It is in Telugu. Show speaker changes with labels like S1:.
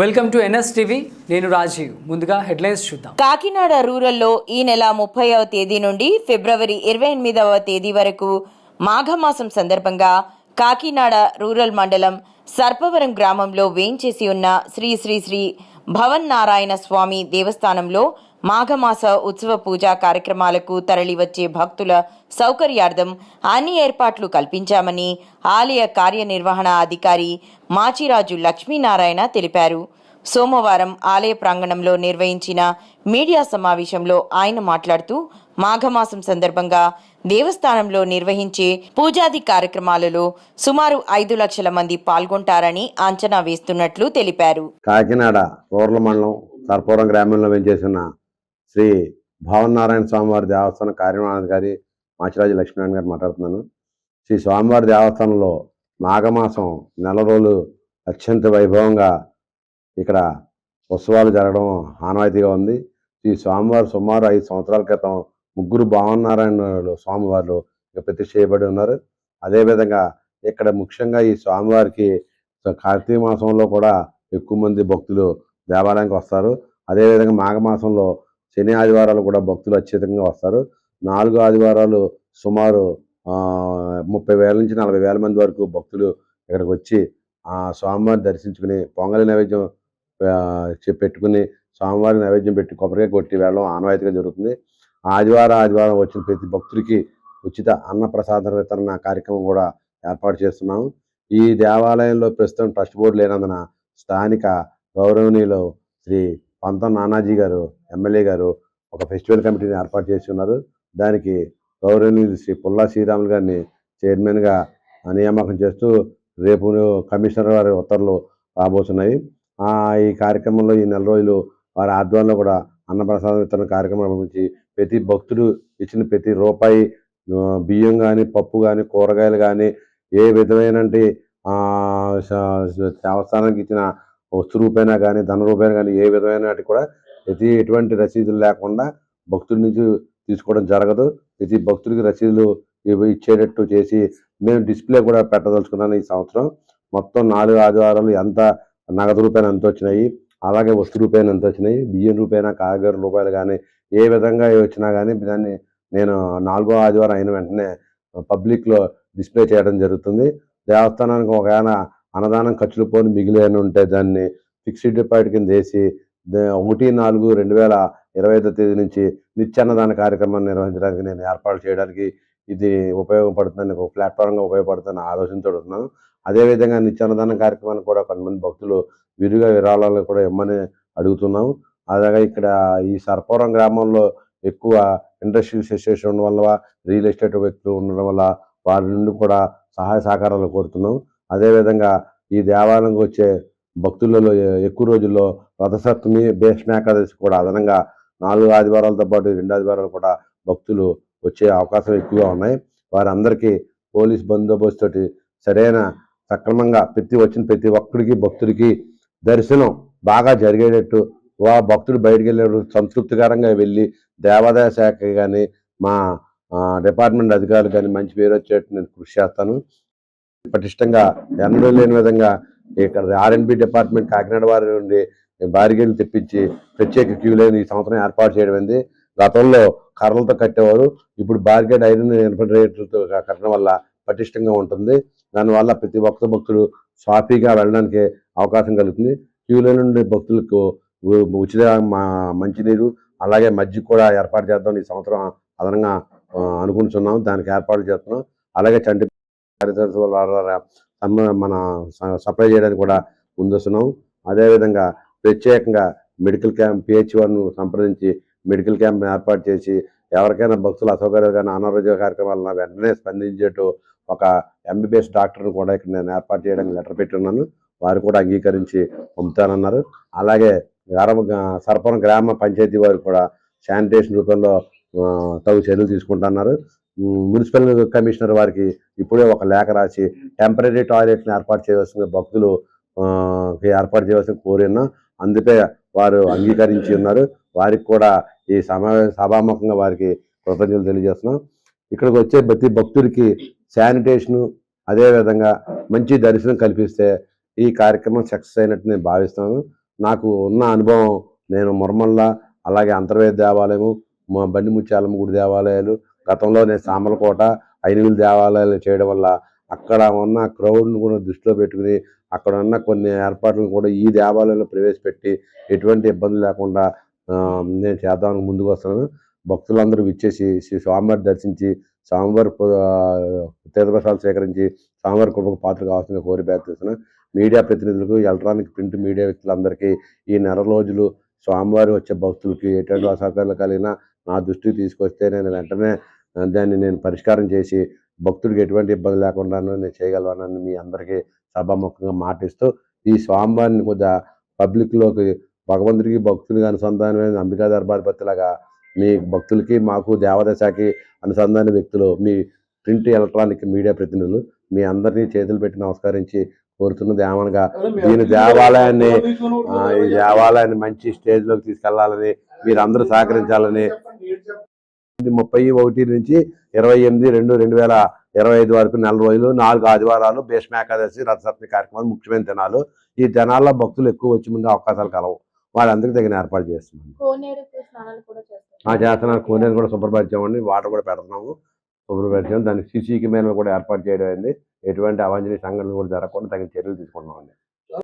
S1: వెల్కమ్ టు ఎన్ఎస్ టీవీ నేను రాజీవ్. ముందుగా హెడ్లైన్స్ చూద్దాం.
S2: కాకినాడ రూరల్లో ఈ నెల ముప్పైవ తేదీ నుండి ఫిబ్రవరి ఇరవై ఎనిమిదవ తేదీ వరకు మాఘమాసం సందర్భంగా కాకినాడ రూరల్ మండలం సర్పవరం గ్రామంలో వేంచేసి ఉన్న శ్రీ శ్రీ శ్రీ భవన్ నారాయణ స్వామి దేవస్థానంలో మాఘమాస ఉత్సవ పూజా కార్యక్రమాలకు తరలివచ్చే భక్తుల సౌకర్యార్థం అన్ని ఏర్పాట్లు కల్పించామని ఆలయ కార్యనిర్వహణ అధికారి మాచిరాజు లక్ష్మీనారాయణ తెలిపారు. సోమవారం ఆలయ ప్రాంగణంలో నిర్వహించిన మీడియా సమావేశంలో ఆయన మాట్లాడుతూ మాఘమాసం సందర్భంగా దేవస్థానంలో నిర్వహించే పూజాది కార్యక్రమాలలో సుమారు ఐదు లక్షల మంది పాల్గొంటారని అంచనా వేస్తున్నట్లు తెలిపారు.
S3: కాకినాడ మండలం సర్పూరం గ్రామంలో వెంచేసిన శ్రీ భావనారాయణ స్వామివారి దేవస్థాన కార్యనిర్వహణాధికారి మాచిరాజు లక్ష్మీనారాయణ గారు మాట్లాడుతున్నాను. శ్రీ స్వామివారి దేవస్థానంలో మాఘమాసం నెల రోజులు అత్యంత వైభవంగా ఇక్కడ ఉత్సవాలు జరగడం ఆనవాయితీగా ఉంది. ఈ స్వామివారు సుమారు ఐదు సంవత్సరాల క్రితం ముగ్గురు భావనారాయణులు స్వామివారు ఇక ప్రతిష్ఠ చేయబడి ఉన్నారు. అదేవిధంగా ఇక్కడ ముఖ్యంగా ఈ స్వామివారికి కార్తీక మాసంలో కూడా ఎక్కువ మంది భక్తులు దేవాలయానికి వస్తారు. అదేవిధంగా మాఘమాసంలో శని ఆదివారాలు కూడా భక్తులు అత్యధికంగా వస్తారు. నాలుగు ఆదివారాలు సుమారు ముప్పై వేల నుంచి నలభై వేల మంది వరకు భక్తులు ఇక్కడికి వచ్చి ఆ స్వామివారిని దర్శించుకుని పొంగలి నైవేద్యం పెట్టుకుని స్వామివారి నైవేద్యం పెట్టి కొబ్బరికాయ కొట్టి వెళ్ళడం ఆనవాయితీగా జరుగుతుంది. ఆదివారం ఆదివారం వచ్చిన ప్రతి భక్తుడికి ఉచిత అన్న ప్రసాద వితరణ కార్యక్రమం కూడా ఏర్పాటు చేస్తున్నాము. ఈ దేవాలయంలో ప్రస్తుతం ట్రస్ట్ బోర్డు లేనందున స్థానిక గౌరవనీయులు శ్రీ పంతం నానాజీ గారు ఎమ్మెల్యే గారు ఒక ఫెస్టివల్ కమిటీని ఏర్పాటు చేసి ఉన్నారు. దానికి గౌరవనీయులు శ్రీ పుల్లా శ్రీరాములు గారిని చైర్మన్గా నియామకం చేస్తూ రేపు కమిషనర్ వారి ఉత్తర్వులు రాబోతున్నాయి. ఈ కార్యక్రమంలో ఈ నెల రోజులు వారి ఆధ్వర్యంలో కూడా అన్నప్రసాదం వితరణ కార్యక్రమం నిర్వహించి ప్రతి భక్తుడు ఇచ్చిన ప్రతి రూపాయి బియ్యం కానీ పప్పు కానీ కూరగాయలు కానీ ఏ విధమైన దేవస్థానానికి ఇచ్చిన వస్తు రూపేనా కానీ ధన రూపేణా కానీ ఏ విధమైన కూడా ప్రతి ఎటువంటి రసీదులు లేకుండా భక్తుల నుంచి తీసుకోవడం జరగదు. ప్రతి భక్తుడికి రసీదులు ఇచ్చేటట్టు చేసి మేము డిస్ప్లే కూడా పెట్టదలుచుకున్నాను ఈ సంవత్సరం. మొత్తం నాలుగు ఆదివారాలు ఎంత నగదు రూపాయలు ఎంత వచ్చినాయి అలాగే వస్తు రూపాయలు ఎంత వచ్చినాయి బియ్యం రూపాయన కాగర రూపాయలు కానీ ఏ విధంగా వచ్చినా కానీ దాన్ని నేను నాలుగో ఆదివారం అయిన వెంటనే పబ్లిక్లో డిస్ప్లే చేయడం జరుగుతుంది. దేవస్థానానికి ఒకవేళ అన్నదానం ఖర్చులు పోని మిగిలిన ఉంటే దాన్ని ఫిక్స్డ్ డిపాజిట్ కింద వేసి ఒకటి నాలుగు రెండు వేల ఇరవై ఐదో తేదీ నుంచి నిత్యాన్నదాన కార్యక్రమాన్ని నిర్వహించడానికి నేను ఏర్పాటు చేయడానికి ఇది ఉపయోగపడుతుందని ఒక ప్లాట్ఫామ్గా ఉపయోగపడుతుందని ఆలోచనతో ఉన్నాను అదేవిధంగా నిత్యాన్నదాన కార్యక్రమాన్ని కూడా కొంతమంది భక్తులు విరిగా విరాళాలు కూడా ఇమ్మని అడుగుతున్నాం అలాగే ఇక్కడ ఈ సర్పవరం గ్రామంలో ఎక్కువ ఇండస్ట్రియల్ అసోసియేషన్ ఉండడం వల్ల రియల్ ఎస్టేట్ వ్యక్తులు ఉండడం వల్ల వారి నుండి కూడా సహాయ సహకారాలు కోరుతున్నాం అదేవిధంగా ఈ దేవాలయంకి వచ్చే భక్తులలో ఎక్కువ రోజుల్లో రథసప్తమి భీష్మేకాదశి కూడా అదనంగా నాలుగు ఆదివారాలతో పాటు రెండు ఆదివారాలు కూడా భక్తులు వచ్చే అవకాశం ఎక్కువగా ఉన్నాయి. వారందరికీ పోలీస్ బందోబస్తు తోటి సరైన సక్రమంగా ప్రతి వచ్చిన ప్రతి ఒక్కడికి భక్తుడికి దర్శనం బాగా జరిగేటట్టు వా భక్తుడు బయటికి వెళ్ళేటప్పుడు సంతృప్తికరంగా వెళ్ళి దేవాదాయ శాఖ కానీ మా డిపార్ట్మెంట్ అధికారులు కానీ మంచి పేరు వచ్చేట్టు నేను కృషి చేస్తాను. పటిష్టంగా ఎన్నడూ లేని విధంగా ఇక్కడ ఆర్ఎన్బి డిపార్ట్మెంట్ కాకినాడ వారి నుండి బారిగేలు తెప్పించి ప్రత్యేక క్యూ లైన్ ఈ సంవత్సరం ఏర్పాటు చేయడం అయింది గతంలో కర్రలతో కట్టేవారు ఇప్పుడు బారిగేడ్ ఐరన్ ఇన్ఫిల్ట్రేటర్తో కట్టడం వల్ల పటిష్టంగా ఉంటుంది. దానివల్ల ప్రతి ఒక్క భక్తుడు సాఫీగా వెళ్ళడానికి అవకాశం కలుగుతుంది. క్యూ లైన్ నుండి భక్తులకు ఉచిత మా- మంచినీరు అలాగే మజ్జిగ కూడా ఏర్పాటు చేద్దాం ఈ సంవత్సరం అదనంగా అనుకుంటున్నాం. దానికి ఏర్పాటు చేస్తున్నాం. అలాగే చంటి కార్యదర్శి ద్వారా మన స- సప్లై చేయడానికి కూడా ముందొస్తున్నాం అదేవిధంగా ప్రత్యేకంగా medical camp P H one సంప్రదించి మెడికల్ క్యాంప్ ఏర్పాటు చేసి ఎవరికైనా భక్తులు అసౌకర్యాలు కానీ అనారోగ్య కార్యక్రమాలను వెంటనే స్పందించేట్టు ఒక ఎంబీబీఎస్ డాక్టర్ని కూడా ఇక్కడ నేను ఏర్పాటు చేయడానికి లెటర్ పెట్టున్నాను. వారు కూడా అంగీకరించి పంపుతానన్నారు. అలాగే గ్రామ సరఫరం గ్రామ పంచాయతీ వారు కూడా శానిటేషన్ రూపంలో తగు చర్యలు తీసుకుంటున్నారు. మున్సిపల్ కమిషనర్ వారికి ఇప్పుడే ఒక లేఖ రాసి టెంపరీ టాయిలెట్ని ఏర్పాటు చేయవలసిన భక్తులు ఏర్పాటు చేయవలసిన కోరిన అందుకే వారు అంగీకరించి ఉన్నారు. వారికి కూడా ఈ సమావేశ సభాముఖంగా వారికి కృతజ్ఞతలు తెలియజేస్తున్నాం. ఇక్కడికి వచ్చే ప్రతి భక్తుడికి శానిటేషను అదేవిధంగా మంచి దర్శనం కల్పిస్తే ఈ కార్యక్రమం సక్సెస్ అయినట్టు నేను భావిస్తాను నాకు ఉన్న అనుభవం నేను మురమల్ల అలాగే అంతర్వేద దేవాలయము మా బండి ముత్యాలమ్మ గుడి దేవాలయాలు గతంలో నేను సామలకోట ఐనుగుల దేవాలయాలు చేయడం వల్ల అక్కడ ఉన్న క్రౌడ్ను కూడా దృష్టిలో పెట్టుకుని అక్కడ ఉన్న కొన్ని ఏర్పాట్లను కూడా ఈ దేవాలయంలో ప్రవేశపెట్టి ఎటువంటి ఇబ్బంది లేకుండా నేను చేద్దామని ముందుకు వస్తున్నాను. భక్తులందరూ విచ్చేసి శ్రీ స్వామివారి దర్శించి స్వామివారి తీర్థప్రసాదాలు స్వీకరించి స్వామివారి కృపకు పాత్ర కావాల్సిన కోరి చేస్తున్నాను మీడియా ప్రతినిధులకు ఎలక్ట్రానిక్ ప్రింట్ మీడియా వ్యక్తులందరికీ ఈ నెల రోజులు స్వామివారి వచ్చే భక్తులకి ఎటువంటి అసౌకర్యాలు కలిగినా నా దృష్టికి తీసుకొస్తే నేను వెంటనే దాన్ని నేను పరిష్కారం చేసి భక్తుడికి ఎటువంటి ఇబ్బంది లేకుండా నేను చేయగలవానని మీ అందరికీ సభాముఖంగా మాటిస్తూ ఈ స్వామివారిని కొద్దిగా పబ్లిక్లోకి భగవంతుడికి భక్తుడికి అనుసంధానమైన అంబికా దర్బార్ భక్తులాగా మీ భక్తులకి మాకు దేవదశకి అనుసంధాన వ్యక్తులు మీ ప్రింట్ ఎలక్ట్రానిక్ మీడియా ప్రతినిధులు మీ అందరినీ చేతులు పెట్టి నమస్కరించి కోరుతున్నది ఏమనగా దీని దేవాలయాన్ని ఈ దేవాలయాన్ని మంచి స్టేజ్లోకి తీసుకెళ్ళాలని మీరు అందరూ సహకరించాలని ముప్పై ఒకటి నుంచి ఇరవై ఎనిమిది రెండు రెండు వేల ఇరవై ఐదు వరకు నెల రోజులు నాలుగు ఆదివారాలు భీష్మ ఏకాదశి రథసప్తమి కార్యక్రమాలు ముఖ్యమైన దినాలు. ఈ దినాల్లో భక్తులు ఎక్కువ వచ్చి ముందు అవకాశాలు కలవు. వాళ్ళందరికీ తగిన ఏర్పాటు చేస్తున్నాం చేస్తున్నారు కోనేరు కూడా శుభ్రపరిచామండి. వాటర్ కూడా పెడుతున్నాము. శుభ్రపరిచాము. దానికి సీసీ కెమెరాలు కూడా ఏర్పాటు చేయడం అయింది. ఎటువంటి అవాంఛనీయ సంఘటనలు కూడా జరగకుండా తగిన చర్యలు తీసుకుంటున్నామండి.